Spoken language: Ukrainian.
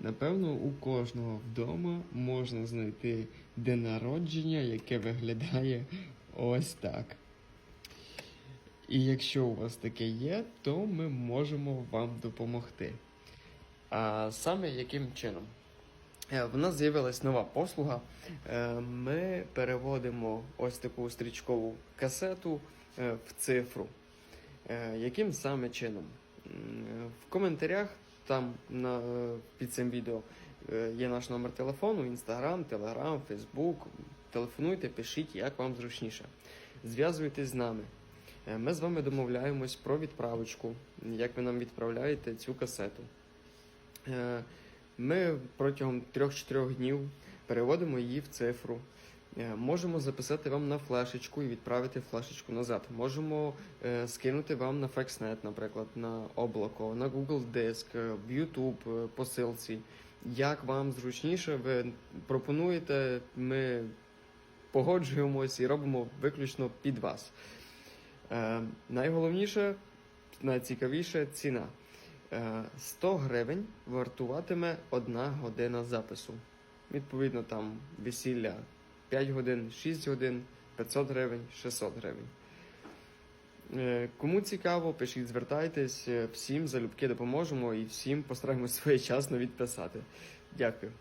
Напевно, у кожного вдома можна знайти день народження, яке виглядає ось так. І якщо у вас таке є, то ми можемо вам допомогти. А саме яким чином? Е, В нас з'явилась нова послуга. Е, Ми переводимо ось таку стрічкову касету е, в цифру. Яким саме чином? В коментарях там на, під цим відео е, є наш номер телефону, інстаграм, телеграм, фейсбук. Телефонуйте, пишіть, як вам зручніше. Зв'язуйтесь з нами. Е, Ми з вами домовляємось про відправочку, як ви нам відправляєте цю касету. Е, Ми протягом 3-4 днів переводимо її в цифру. Е, Можемо записати вам на флешечку і відправити флешечку назад. Можемо е, скинути вам на FlexNet, наприклад, на облако, на Google Диск, е, в YouTube е, посилці. Як вам зручніше, ви пропонуєте, ми погоджуємось і робимо виключно під вас. Е, найголовніше, найцікавіше ціна. Е, 100 гривень вартуватиме одна година запису. Відповідно, там весілля 5 годин, 6 годин, 500 гривень, 600 гривень. Е, Кому цікаво, пишіть, звертайтесь, е, всім залюбки допоможемо і всім постараємось своєчасно відписати. Дякую.